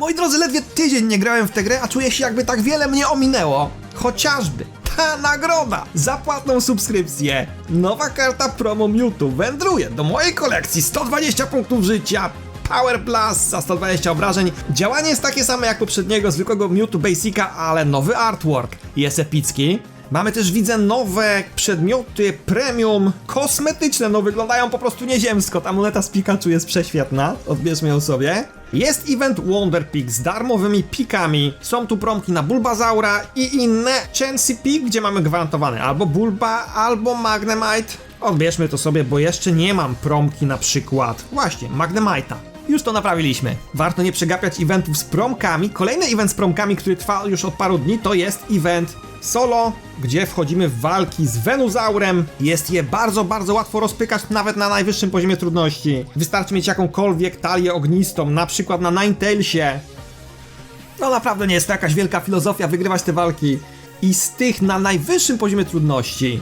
Moi drodzy, ledwie tydzień nie grałem w tę grę, a czuję się jakby tak wiele mnie ominęło. Chociażby ta nagroda za płatną subskrypcję. Nowa karta promo Mewtwo wędruje do mojej kolekcji 120 punktów życia. Power Plus za 120 obrażeń. Działanie jest takie same jak poprzedniego zwykłego Mewtwo Basica, ale nowy artwork jest epicki. Mamy też, widzę, nowe przedmioty premium, kosmetyczne, no wyglądają po prostu nieziemsko. Ta moneta z Pikachu jest prześwietna, odbierzmy ją sobie. Jest event Wonder Peak z darmowymi pikami. Są tu promki na Bulbazaura i inne Chansey Peak, gdzie mamy gwarantowane albo Bulba, albo Magnemite. Odbierzmy to sobie, bo jeszcze nie mam promki na przykład. Właśnie, Magnemite'a. Już to naprawiliśmy. Warto nie przegapiać eventów z promkami. Kolejny event z promkami, który trwa już od paru dni, to jest event solo, gdzie wchodzimy w walki z Venusaurem. Jest je bardzo, bardzo łatwo rozpykać, nawet na najwyższym poziomie trudności. Wystarczy mieć jakąkolwiek talię ognistą, na przykład na Ninetalesie. No naprawdę nie jest to jakaś wielka filozofia wygrywać te walki. I z tych na najwyższym poziomie trudności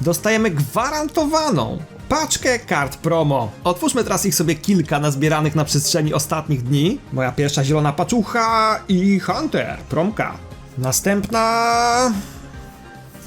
dostajemy gwarantowaną paczkę kart promo. Otwórzmy teraz ich sobie kilka nazbieranych na przestrzeni ostatnich dni. Moja pierwsza zielona paczucha i Hunter, promka. Następna...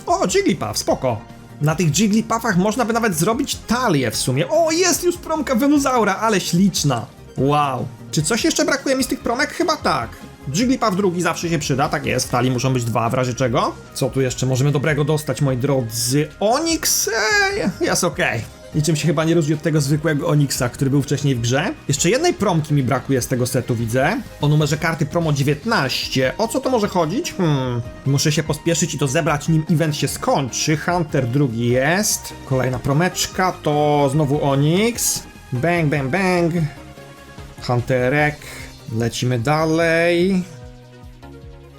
O, Jigglypuff, spoko. Na tych Jigglypuffach można by nawet zrobić talię w sumie. O, jest już promka Venusaura, ale śliczna. Wow. Czy coś jeszcze brakuje mi z tych promek? Chyba tak. Jigglypuff drugi zawsze się przyda, tak jest, w talii muszą być dwa, w razie czego. Co tu jeszcze możemy dobrego dostać, moi drodzy? Onyx? Ej, jest okej. Niczym się chyba nie różni od tego zwykłego Onyxa, który był wcześniej w grze. Jeszcze jednej promki mi brakuje z tego setu, widzę. O numerze karty promo 19. O co to może chodzić? Hmm. Muszę się pospieszyć i to zebrać, nim event się skończy. Hunter drugi jest. Kolejna promeczka to znowu Onyx. Bang, bang, bang. Hunterek. Lecimy dalej.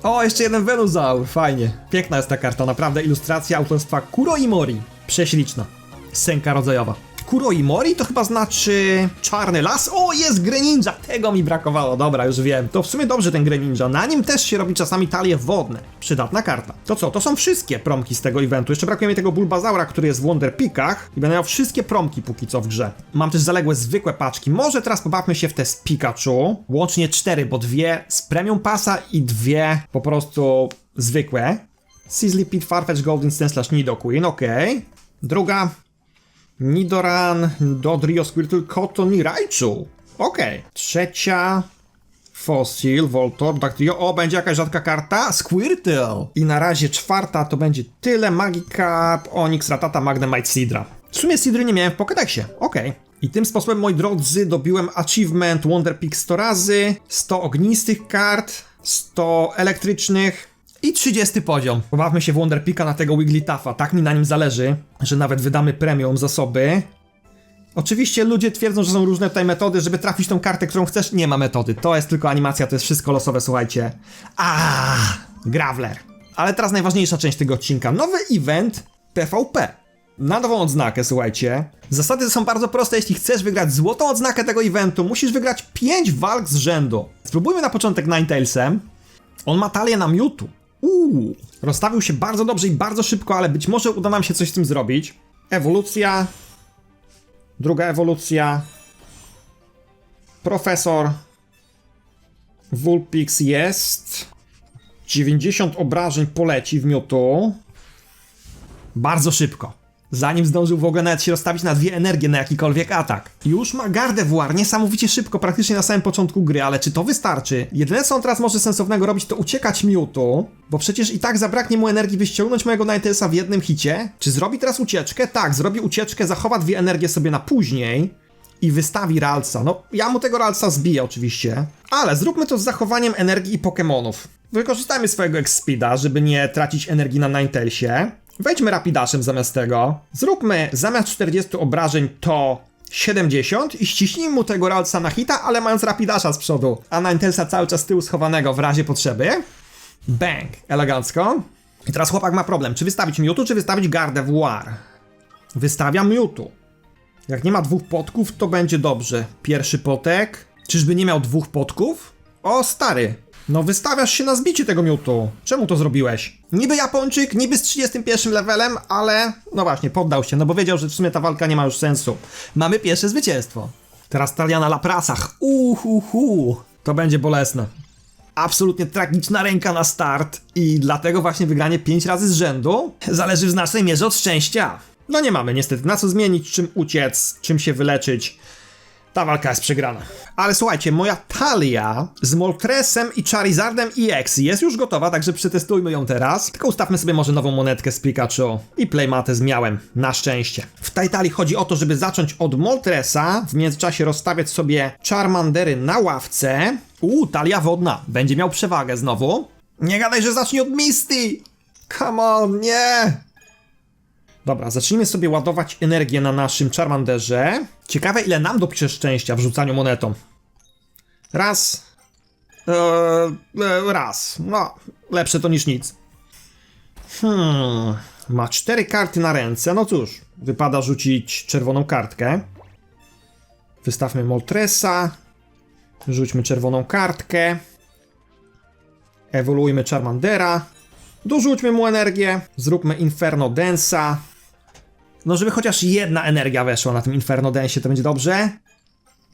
O, jeszcze jeden Venusaur, fajnie. Piękna jest ta karta, naprawdę ilustracja autorstwa Kuro Imori. Prześliczna. Senka rodzajowa. Kuro Imori to chyba znaczy czarny las. O, jest Greninja! Tego mi brakowało, dobra, już wiem. To w sumie dobrze ten Greninja. Na nim też się robi czasami talie wodne. Przydatna karta. To co, to są wszystkie promki z tego eventu. Jeszcze brakuje mi tego Bulbazaura, który jest w Wonder Peakach. I będę miał wszystkie promki póki co w grze. Mam też zaległe zwykłe paczki. Może teraz pobawmy się w te z Pikachu. Łącznie cztery, bo dwie z Premium Passa i dwie po prostu zwykłe. Sizzly Pit, Farfetch, Golden Stance, Nidoqueen, okej. Druga, Nidoran, Dodrio, Squirtle, Cotton i Raichu. Okej. Trzecia. Fossil, Voltor, Dactrio. O, będzie jakaś rzadka karta? Squirtle. I na razie czwarta to będzie tyle. Magikarp, Onyx, Ratata, Magnemite, Sidra. W sumie Sidry nie miałem w Pokédexie. Okej. I tym sposobem, moi drodzy, dobiłem achievement Wonder Peak 100 razy, 100 ognistych kart, 100 elektrycznych, 30 poziom. Pobawmy się w Wonder Peaka na tego Wigglytuffa. Tak mi na nim zależy, że nawet wydamy premium zasoby. Oczywiście ludzie twierdzą, że są różne tutaj metody, żeby trafić tą kartę, którą chcesz. Nie ma metody. To jest tylko animacja, to jest wszystko losowe, słuchajcie. A, Graveler. Ale teraz najważniejsza część tego odcinka. Nowy event PvP. Na nową odznakę, słuchajcie. Zasady są bardzo proste. Jeśli chcesz wygrać złotą odznakę tego eventu, musisz wygrać 5 walk z rzędu. Spróbujmy na początek Ninetales-em. On ma talię na Mewtwo. Uuu, rozstawił się bardzo dobrze i bardzo szybko, ale być może uda nam się coś z tym zrobić. Ewolucja. Druga ewolucja. Profesor. Vulpix jest. 90 obrażeń poleci w miotu. Bardzo szybko. Zanim zdążył w ogóle nawet się rozstawić na dwie energie na jakikolwiek atak. Już ma Gardevoir niesamowicie szybko, praktycznie na samym początku gry, ale czy to wystarczy? Jedyne co on teraz może sensownego robić to uciekać Mewtwo, bo przecież i tak zabraknie mu energii, by ściągnąć mojego Ninetaleса w jednym hicie. Czy zrobi teraz ucieczkę? Tak, zrobi ucieczkę, zachowa dwie energie sobie na później i wystawi Ralsa. No, ja mu tego Ralsa zbiję oczywiście, ale zróbmy to z zachowaniem energii i Pokémonów. Wykorzystajmy swojego X-Speeda, żeby nie tracić energii na Ninetalesie. Wejdźmy Rapidaszem zamiast tego. Zróbmy zamiast 40 obrażeń to 70 i ściśnijmy mu tego Ralsa na hita, ale mając Rapidasza z przodu, a Ninetaleса cały czas z tyłu schowanego w razie potrzeby. Bang, elegancko. I teraz chłopak ma problem, czy wystawić Mewtwo, czy wystawić Gardevoir. Wystawiam Mewtwo. Jak nie ma dwóch potków, to będzie dobrze. Pierwszy potek. Czyżby nie miał dwóch potków? O, stary. No wystawiasz się na zbicie tego miutu. Czemu to zrobiłeś? Niby Japończyk, niby z 31 levelem, ale... No właśnie, poddał się, no bo wiedział, że w sumie ta walka nie ma już sensu. Mamy pierwsze zwycięstwo. Teraz talia na laprasach. Uhuhu. To będzie bolesne. absolutnie tragiczna ręka na start i dlatego właśnie wygranie 5 razy z rzędu zależy w znacznej mierze od szczęścia. No nie mamy niestety na co zmienić, czym uciec, czym się wyleczyć. Ta walka jest przegrana. Ale słuchajcie, moja talia z Moltresem i Charizardem EX jest już gotowa, także przetestujmy ją teraz. Tylko ustawmy sobie może nową monetkę z Pikachu i Playmatę z miałem, na szczęście. W tej talii chodzi o to, żeby zacząć od Moltresa, w międzyczasie rozstawiać sobie Charmandery na ławce. Uuu, talia wodna, będzie miał przewagę znowu. Nie gadaj, że zacznie od Misty! Come on, nie! Dobra, zacznijmy sobie ładować energię na naszym Charmanderze. Ciekawe, ile nam dopisze szczęścia w rzucaniu monetą. Raz. Eee, raz. No, lepsze to niż nic. Hmm. Ma cztery karty na ręce. No cóż, wypada rzucić czerwoną kartkę. Wystawmy Moltresa. Rzućmy czerwoną kartkę. Ewoluujmy Charmandera. Dorzućmy mu energię. Zróbmy Inferno Densa. No, żeby chociaż jedna energia weszła na tym Inferno Densie, to będzie dobrze.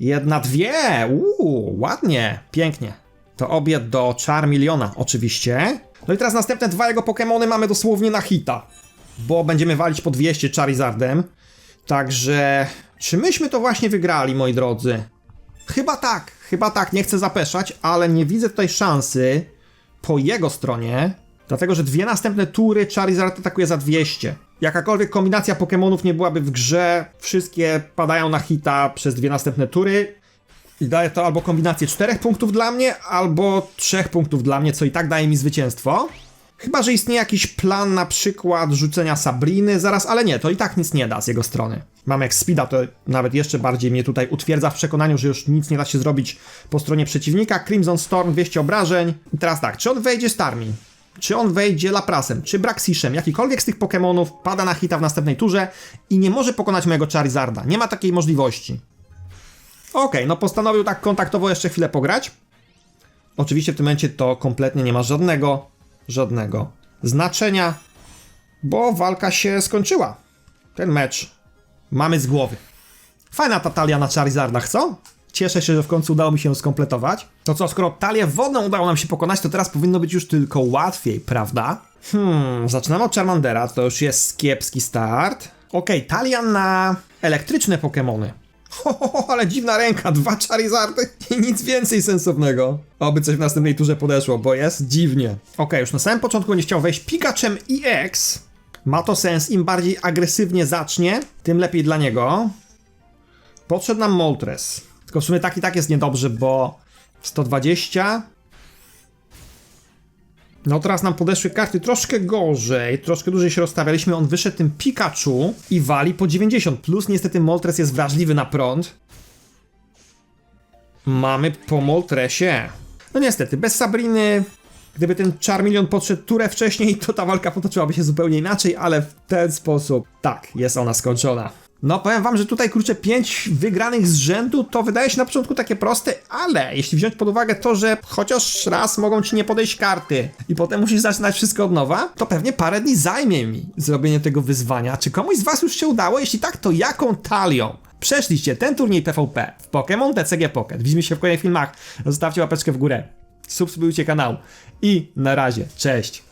Jedna, dwie. Uuu, ładnie, pięknie. To obiad do Charmeleona, oczywiście. No i teraz następne dwa jego Pokémony mamy dosłownie na hita. Bo będziemy walić po 200 Charizardem. Także, czy myśmy to właśnie wygrali, moi drodzy? Chyba tak, chyba tak, nie chcę zapeszać, ale nie widzę tutaj szansy po jego stronie, dlatego że dwie następne tury Charizard atakuje za 200. Jakakolwiek kombinacja Pokémonów nie byłaby w grze, wszystkie padają na hita przez dwie następne tury. I daje to albo kombinację czterech punktów dla mnie, albo trzech punktów dla mnie, co i tak daje mi zwycięstwo. Chyba, że istnieje jakiś plan na przykład rzucenia Sabriny zaraz, ale nie, to i tak nic nie da z jego strony. Mam jak Speeda, to nawet jeszcze bardziej mnie tutaj utwierdza w przekonaniu, że już nic nie da się zrobić po stronie przeciwnika. Crimson Storm, 200 obrażeń. I teraz tak, czy on wejdzie Starmi? Czy on wejdzie Laprasem, czy Braxishem, jakikolwiek z tych Pokémonów pada na hita w następnej turze i nie może pokonać mojego Charizarda. Nie ma takiej możliwości. Okej, no postanowił tak kontaktowo jeszcze chwilę pograć. Oczywiście w tym momencie to kompletnie nie ma żadnego, żadnego znaczenia, bo walka się skończyła. Ten mecz mamy z głowy. Fajna ta talia na Charizardach, co? Cieszę się, że w końcu udało mi się ją skompletować. To co, skoro talię wodną udało nam się pokonać, to teraz powinno być już tylko łatwiej, prawda? Hmm, zaczynamy od Charmandera, to już jest kiepski start. Okej, talia na elektryczne Pokémony. Ho, ho, ho, ale dziwna ręka, dwa Charizardy i nic więcej sensownego. Oby coś w następnej turze podeszło, bo jest dziwnie. Okej, już na samym początku nie chciał wejść Pikachem EX. Ma to sens, im bardziej agresywnie zacznie, tym lepiej dla niego. Podszedł nam Moltres. Tylko w sumie tak i tak jest niedobrze, bo 120. No teraz nam podeszły karty troszkę gorzej, troszkę dłużej się rozstawialiśmy. On wyszedł tym Pikachu i wali po 90. Plus niestety Moltres jest wrażliwy na prąd. Mamy po Moltresie. No niestety, bez Sabriny. Gdyby ten Charmeleon podszedł turę wcześniej, to ta walka potoczyłaby się zupełnie inaczej, ale w ten sposób, tak, jest ona skończona. No, powiem wam, że tutaj kurczę 5 wygranych z rzędu to wydaje się na początku takie proste, ale jeśli wziąć pod uwagę to, że chociaż raz mogą ci nie podejść karty i potem musisz zaczynać wszystko od nowa, to pewnie parę dni zajmie mi zrobienie tego wyzwania. Czy komuś z was już się udało? Jeśli tak, to jaką talią? Przeszliście ten turniej PvP w Pokémon TCG Pocket. Widzimy się w kolejnych filmach. Zostawcie łapeczkę w górę. Subskrybujcie kanał. I na razie. Cześć.